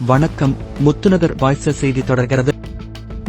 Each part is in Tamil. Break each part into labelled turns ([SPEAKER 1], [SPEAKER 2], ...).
[SPEAKER 1] வணக்கம். முத்துநகர் வாய்ஸ் செய்தி தொடர்கிறது.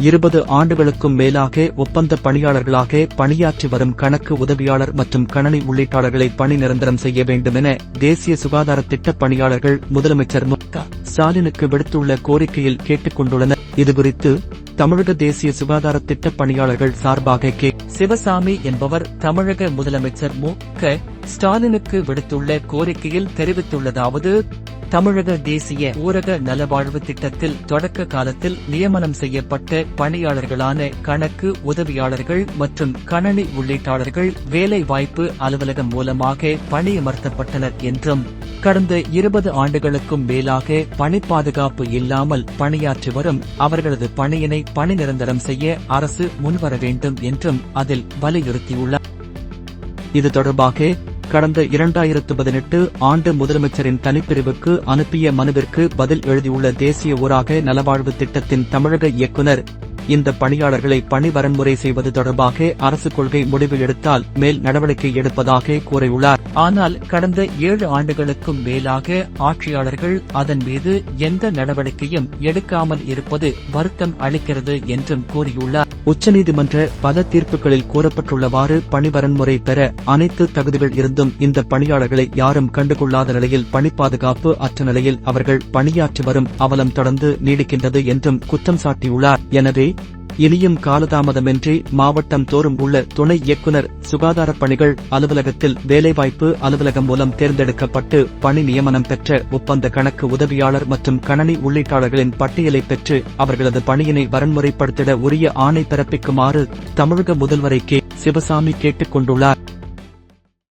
[SPEAKER 1] இருபது ஆண்டுகளுக்கும் மேலாக ஒப்பந்த பணியாளர்களாக பணியாற்றி வரும் கணக்கு உதவியாளர் மற்றும் கணனி உள்ளிட்டாளர்களை பணி நிரந்தரம் செய்ய வேண்டும் என தேசிய சுகாதார திட்ட பணியாளர்கள் முதலமைச்சர் மு. ஸ்டாலினுக்கு விடுத்துள்ள கோரிக்கையில் கேட்டுக் கொண்டுள்ளனர். இதுகுறித்து தமிழக தேசிய சுகாதார திட்ட பணியாளர்கள் சார்பாக கே. சிவசாமி என்பவர் தமிழக முதலமைச்சர் மு. க. ஸ்டாலினுக்கு விடுத்துள்ள கோரிக்கையில் தெரிவித்துள்ளதாவது தமிழக தேசிய ஊரக நலவாழ்வு திட்டத்தில் தொடக்க காலத்தில் நியமனம் செய்யப்பட்ட பணியாளர்களான கணக்கு உதவியாளர்கள் மற்றும் கணனி உள்ளீட்டாளர்கள் வேலைவாய்ப்பு அலுவலகம் மூலமாக பணியமர்த்தப்பட்டனர் என்றும் கடந்த இருபது ஆண்டுகளுக்கும் மேலாக பணி பாதுகாப்பு இல்லாமல் பணியாற்றி வரும் அவர்களது பணியினை பணி நிரந்தரம் செய்ய அரசு முன்வர வேண்டும் என்றும் அதில் வலியுறுத்தியுள்ளார். இது தொடர்பாக கடந்த இரண்டாயிரத்து பதினெட்டு ஆண்டு முதலமைச்சரின் தனிப்பிரிவுக்கு அனுப்பிய மனுவிற்கு பதில் எழுதியுள்ள தேசிய ஊராக நலவாழ்வு திட்டத்தின் தமிழக இயக்குநர் இந்த பணியாளர்களை பணி வரன்முறை செய்வது தொடர்பாக அரசு கொள்கை முடிவு எடுத்தால் மேல் நடவடிக்கை எடுப்பதாக கூறியுள்ளார். ஆனால் கடந்த ஏழு ஆண்டுகளுக்கும் மேலாக ஆட்சியாளர்கள் அதன் மீது எந்த நடவடிக்கையும் எடுக்காமல் இருப்பது வருத்தம் அளிக்கிறது என்றும் கூறியுள்ளார். உச்சநீதிமன்ற பல தீர்ப்புகளில் கூறப்பட்டுள்ளவாறு பணிவரன்முறை பெற அனைத்து தகுதிகள் இருந்தும் இந்த பணியாளர்களை யாரும் கண்டுகொள்ளாத நிலையில் பணி பாதுகாப்பு அற்ற நிலையில் அவர்கள் பணியாற்றி வரும் அவலம் தொடர்ந்து நீடிக்கின்றது என்றும் குற்றம் சாட்டியுள்ளார். எனவே இனியும் காலதாமதமின்றி மாவட்டம் தோறும் உள்ள துணை இயக்குநர் சுகாதார பணிகள் அலுவலகத்தில் வேலைவாய்ப்பு அலுவலகம் மூலம் தேர்ந்தெடுக்கப்பட்டு பணி நியமனம் பெற்ற ஒப்பந்த கணக்கு உதவியாளர் மற்றும் கணனி உள்ளீட்டாளர்களின் பட்டியலை பெற்று அவர்களது பணியினை வரன்முறைப்படுத்திட உரிய ஆணை பிறப்பிக்குமாறு தமிழக முதல்வரை கே. சிவசாமி கேட்டுக் கொண்டுள்ளார்